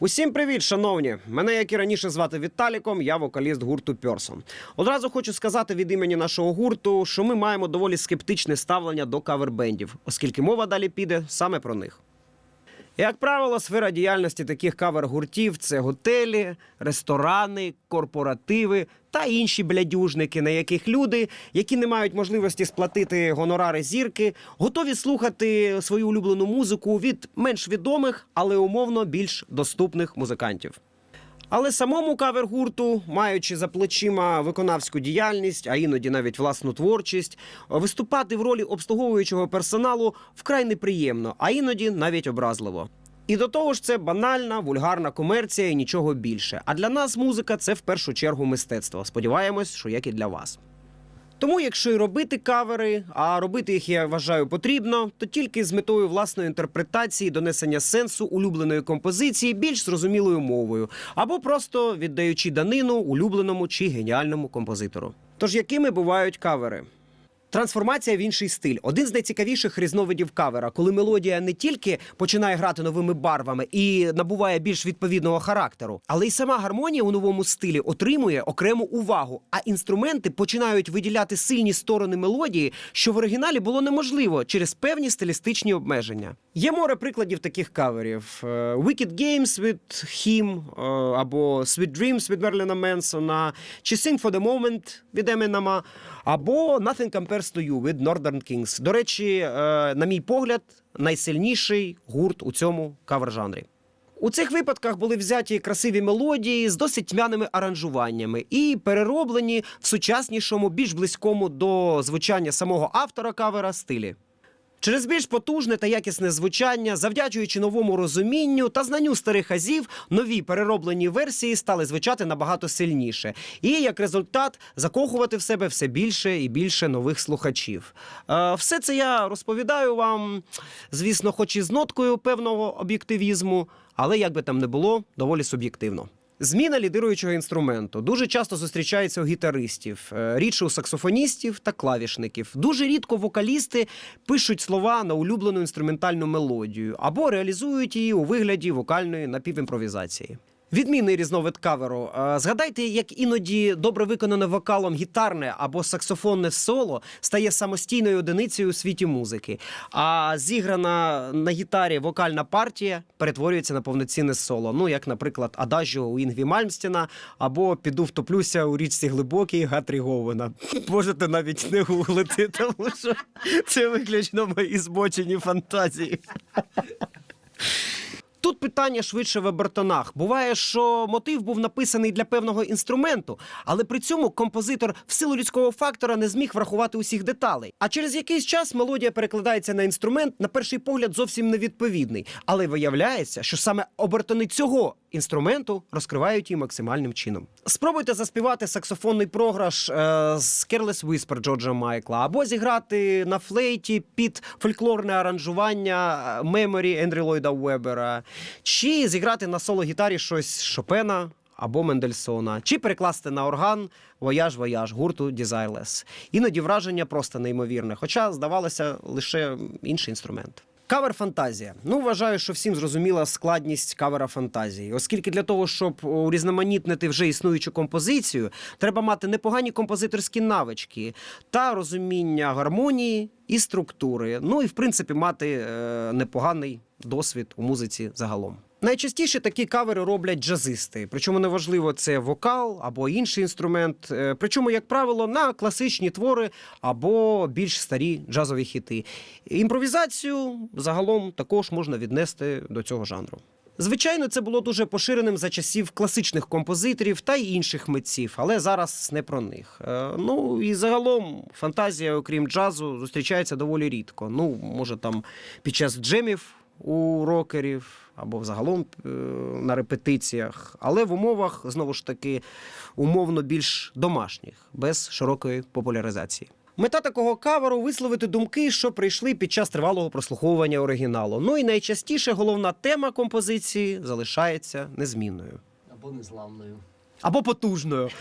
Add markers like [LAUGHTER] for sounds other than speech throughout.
Усім привіт, шановні! Мене, як і раніше, звати Віталіком, я вокаліст гурту Пьорсон. Одразу хочу сказати від імені нашого гурту, що ми маємо доволі скептичне ставлення до кавербендів, оскільки мова далі піде саме про них. Як правило, сфера діяльності таких кавер-гуртів це готелі, ресторани, корпоративи та інші блядюжники, на яких люди, які не мають можливості сплатити гонорари зірки, готові слухати свою улюблену музику від менш відомих, але умовно більш доступних музикантів. Але самому кавер-гурту, маючи за плечима виконавську діяльність, а іноді навіть власну творчість, виступати в ролі обслуговуючого персоналу вкрай неприємно, а іноді навіть образливо. І до того ж, це банальна, вульгарна комерція і нічого більше. А для нас музика це в першу чергу мистецтво. Сподіваємось, що як і для вас. Тому, якщо й робити кавери, а робити їх я вважаю потрібно, то тільки з метою власної інтерпретації, донесення сенсу улюбленої композиції більш зрозумілою мовою, або просто віддаючи данину улюбленому чи геніальному композитору. Тож якими бувають кавери? Трансформація в інший стиль. Один з найцікавіших різновидів кавера, коли мелодія не тільки починає грати новими барвами і набуває більш відповідного характеру, але й сама гармонія у новому стилі отримує окрему увагу, а інструменти починають виділяти сильні сторони мелодії, що в оригіналі було неможливо через певні стилістичні обмеження. Є море прикладів таких каверів: Е, Wicked Games від Him е, або Sweet Dreams від Мерліна Менсона, чи Sing for the Moment від Емінема, або Nothing Compares to You від Northern Kings. До речі, е, на мій погляд, найсильніший гурт у цьому кавер-жанрі. У цих випадках були взяті красиві мелодії з досить тьмяними аранжуваннями і перероблені в сучаснішому, більш близькому до звучання самого автора кавера стилі. Через більш потужне та якісне звучання, завдячуючи новому розумінню та знанню старих азів, нові перероблені версії стали звучати набагато сильніше, і як результат закохувати в себе все більше і більше нових слухачів. Е, Все це я розповідаю вам, звісно, хоч і з ноткою певного об'єктивізму, але як би там не було, доволі суб'єктивно. Зміна лідируючого інструменту дуже часто зустрічається у гітаристів, е, рідше у саксофоністів та клавішників. Дуже рідко вокалісти пишуть слова на улюблену інструментальну мелодію або реалізують її у вигляді вокальної напівімпровізації. Відмінний різновид каверу. Е, Згадайте, як іноді добре виконане вокалом гітарне або саксофонне соло стає самостійною одиницею у світі музики. А зіграна на гітарі вокальна партія перетворюється на повноцінне соло. Ну, як, наприклад, Адажіо у Інгві Мальмстіна або Піду втоплюся у річці глибокій Гатрі Говена. Можете навіть не гуглити, тому що це виключно мої збочені фантазії. Тут питання швидше в обертонах. Буває, що мотив був написаний для певного інструменту, але при цьому композитор в силу людського фактора не зміг врахувати усіх деталей. А через якийсь час мелодія перекладається на інструмент, на перший погляд зовсім невідповідний. Але виявляється, що саме обертони цього інструменту розкривають її максимальним чином. Спробуйте заспівати саксофонний програш е, з Careless Whisper Джорджа Майкла, або зіграти на флейті під фольклорне аранжування Меморі Ендрі Ллойда Вебера, чи зіграти на соло-гітарі щось Шопена. Або Мендельсона, чи перекласти на орган Вояж Вояж гурту Desireless. Іноді враження просто неймовірне, хоча здавалося лише інший інструмент. Кавер фантазія. Ну, вважаю, що всім зрозуміла складність кавера фантазії, оскільки для того, щоб урізноманітнити вже існуючу композицію, треба мати непогані композиторські навички та розуміння гармонії і структури. Ну і в принципі мати е, непоганий досвід у музиці загалом. Найчастіше такі кавери роблять джазисти, причому неважливо, це вокал або інший інструмент. е, Причому, як правило, на класичні твори або більш старі джазові хіти. Імпровізацію загалом також можна віднести до цього жанру. Звичайно, це було дуже поширеним за часів класичних композиторів та й інших митців, але зараз не про них. Е, Ну і загалом фантазія, окрім джазу, зустрічається доволі рідко. Ну, може, там під час джемів у рокерів або взагалом е, на репетиціях, але в умовах знову ж таки умовно більш домашніх, без широкої популяризації. Мета такого каверу висловити думки, що прийшли під час тривалого прослуховування оригіналу. Ну і найчастіше головна тема композиції залишається незмінною. Або незламною. Або потужною. [LAUGHS]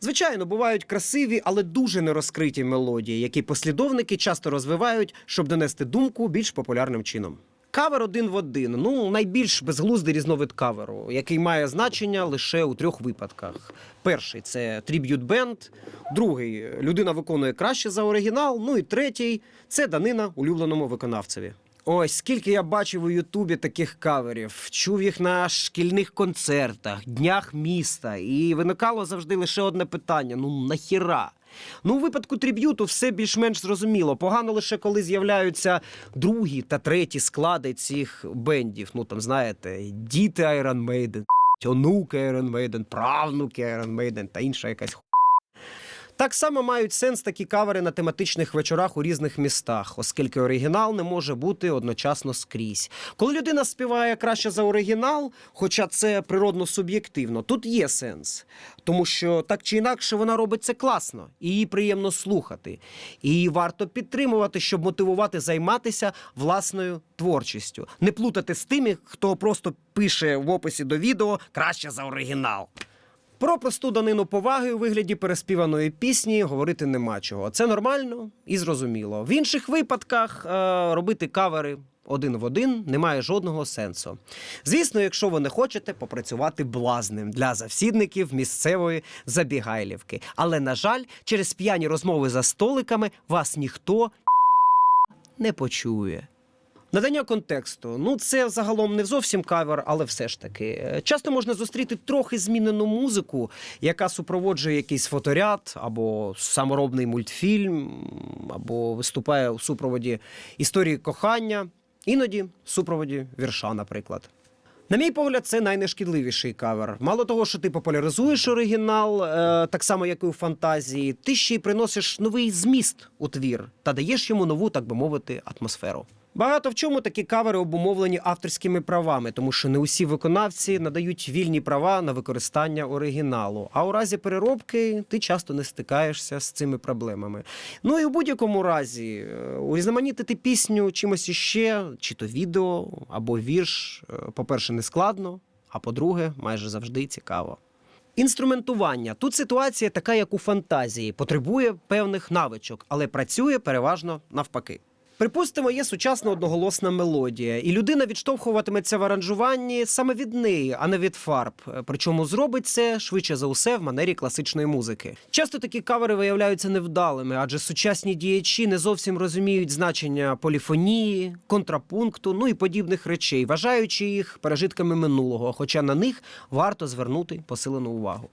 Звичайно, бувають красиві, але дуже нерозкриті мелодії, які послідовники часто розвивають, щоб донести думку більш популярним чином. Кавер один в один. Ну, найбільш безглуздий різновид каверу, який має значення лише у трьох випадках. Перший це триб'ют бенд, другий людина виконує краще за оригінал. Ну і третій це данина улюбленому виконавцеві. Ось скільки я бачив у Ютубі таких каверів, чув їх на шкільних концертах, днях міста, і виникало завжди лише одне питання: ну нахіра? Ну, у випадку триб'юту все більш-менш зрозуміло. Погано лише коли з'являються другі та треті склади цих бендів. Ну там знаєте, діти Iron Maiden, онуки Iron Maiden, правнуки Iron Maiden та інша якась. Так само мають сенс такі кавери на тематичних вечорах у різних містах, оскільки оригінал не може бути одночасно скрізь. Коли людина співає краще за оригінал, хоча це природно суб'єктивно, тут є сенс, тому що так чи інакше вона робить це класно, і її приємно слухати. І її варто підтримувати, щоб мотивувати займатися власною творчістю, не плутати з тими, хто просто пише в описі до відео краще за оригінал. Про просту данину поваги у вигляді переспіваної пісні говорити нема чого. Це нормально і зрозуміло. В інших випадках е, робити кавери один в один немає жодного сенсу. Звісно, якщо ви не хочете попрацювати блазним для завсідників місцевої забігайлівки. Але, на жаль, через п'яні розмови за столиками вас ніхто не почує. Надання контексту. Ну, це загалом не зовсім кавер, але все ж таки. Е, Часто можна зустріти трохи змінену музику, яка супроводжує якийсь фоторяд або саморобний мультфільм, або виступає у супроводі історії кохання, іноді в супроводі вірша, наприклад. На мій погляд, це найнешкідливіший кавер. Мало того, що ти популяризуєш оригінал, е, так само як і у фантазії, ти ще й приносиш новий зміст у твір та даєш йому нову, так би мовити, атмосферу. Багато в чому такі кавери обумовлені авторськими правами, тому що не усі виконавці надають вільні права на використання оригіналу. А у разі переробки ти часто не стикаєшся з цими проблемами. Ну і у будь-якому разі, е, урізноманітити пісню чимось іще, чи то відео або вірш, е, по-перше, не складно, а по-друге, майже завжди цікаво. Інструментування тут ситуація така, як у фантазії, потребує певних навичок, але працює переважно навпаки. Припустимо, є сучасна одноголосна мелодія, і людина відштовхуватиметься в аранжуванні саме від неї, а не від фарб. Причому зробить це швидше за усе в манері класичної музики. Часто такі кавери виявляються невдалими, адже сучасні діячі не зовсім розуміють значення поліфонії, контрапункту, ну і подібних речей, вважаючи їх пережитками минулого, хоча на них варто звернути посилену увагу.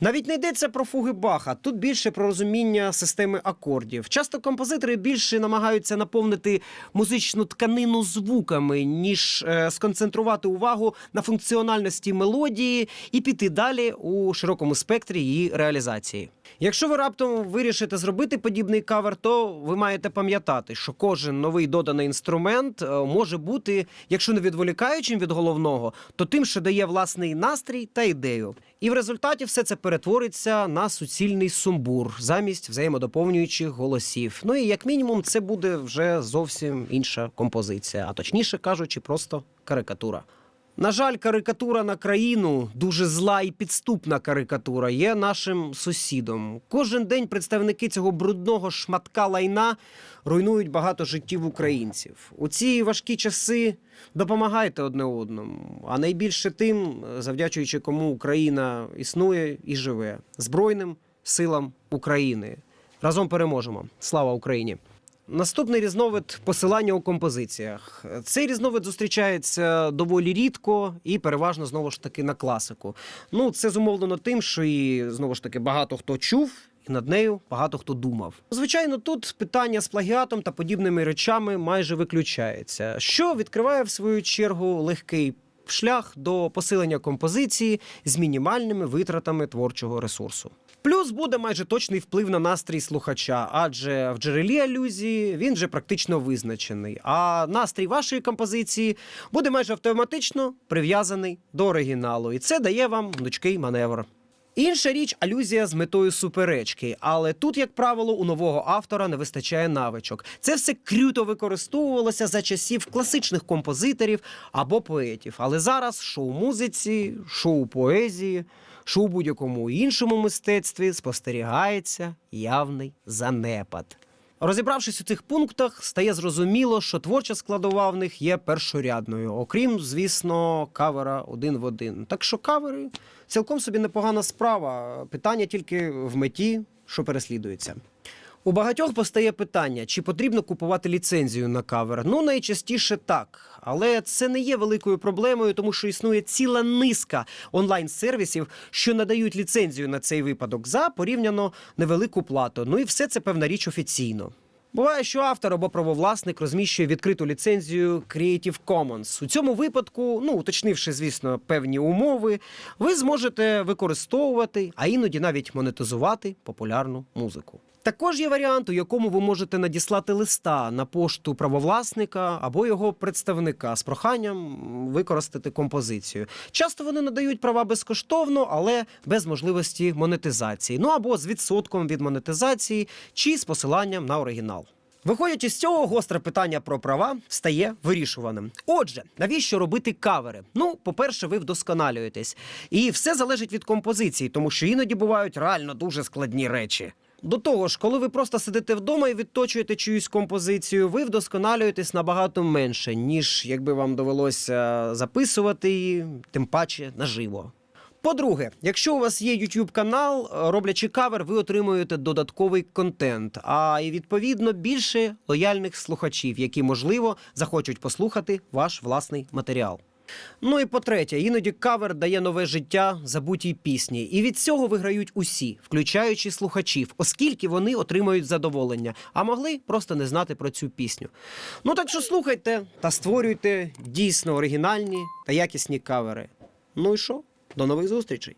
Навіть не йдеться про фуги Баха, тут більше про розуміння системи акордів. Часто композитори більше намагаються наповнити музичну тканину звуками, ніж е, сконцентрувати увагу на функціональності мелодії і піти далі у широкому спектрі її реалізації. Якщо ви раптом вирішите зробити подібний кавер, то ви маєте пам'ятати, що кожен новий доданий інструмент е, може бути, якщо не відволікаючим від головного, то тим, що дає власний настрій та ідею. І в результаті все це перетвориться на суцільний сумбур замість взаємодоповнюючих голосів. Ну і як мінімум, це буде вже зовсім інша композиція, а точніше кажучи, просто карикатура. На жаль, карикатура на країну, дуже зла і підступна карикатура, є нашим сусідом. Кожен день представники цього брудного шматка лайна руйнують багато життів українців. У ці важкі часи допомагайте одне одному, а найбільше тим, завдячуючи кому Україна існує і живе Збройним силам України. Разом переможемо. Слава Україні! Наступний різновид посилання у композиціях. Цей різновид зустрічається доволі рідко і переважно знову ж таки на класику. Ну, це зумовлено тим, що і знову ж таки багато хто чув. І над нею багато хто думав. Звичайно, тут питання з плагіатом та подібними речами майже виключається, що відкриває в свою чергу легкий шлях до посилення композиції з мінімальними витратами творчого ресурсу. Плюс буде майже точний вплив на настрій слухача, адже в джерелі алюзії він вже практично визначений. А настрій вашої композиції буде майже автоматично прив'язаний до оригіналу, і це дає вам гнучкий маневр. Інша річ алюзія з метою суперечки, але тут, як правило, у нового автора не вистачає навичок. Це все круто використовувалося за часів класичних композиторів або поетів. Але зараз шоу музиці, шоу поезії, шоу будь-якому іншому мистецтві спостерігається явний занепад. Розібравшись у цих пунктах, стає зрозуміло, що творча складова в них є першорядною, окрім, звісно, кавера один в один. Так що кавери цілком собі непогана справа. Питання тільки в меті, що переслідується. У багатьох постає питання, чи потрібно купувати ліцензію на кавер. Ну, найчастіше так. Але це не є великою проблемою, тому що існує ціла низка онлайн-сервісів, що надають ліцензію на цей випадок за порівняно невелику плату. Ну і все це певна річ офіційно. Буває, що автор або правовласник розміщує відкриту ліцензію Creative Commons. У цьому випадку, ну уточнивши, звісно, певні умови, ви зможете використовувати, а іноді навіть монетизувати популярну музику. Також є варіант, у якому ви можете надіслати листа на пошту правовласника або його представника з проханням використати композицію. Часто вони надають права безкоштовно, але без можливості монетизації. Ну або з відсотком від монетизації чи з посиланням на оригінал. Виходячи з цього, гостре питання про права стає вирішуваним. Отже, навіщо робити кавери? Ну, по-перше, ви вдосконалюєтесь. І все залежить від композиції, тому що іноді бувають реально дуже складні речі. До того ж, коли ви просто сидите вдома і відточуєте чиюсь композицію, ви вдосконалюєтесь набагато менше, ніж якби вам довелося записувати її, тим паче наживо. По-друге, якщо у вас є YouTube канал, роблячи кавер, ви отримуєте додатковий контент, а і відповідно більше лояльних слухачів, які можливо захочуть послухати ваш власний матеріал. Ну і по-третє, іноді кавер дає нове життя забутій пісні, і від цього виграють усі, включаючи слухачів, оскільки вони отримають задоволення, а могли просто не знати про цю пісню. Ну так що слухайте та створюйте дійсно оригінальні та якісні кавери. Ну і що? До нових зустрічей!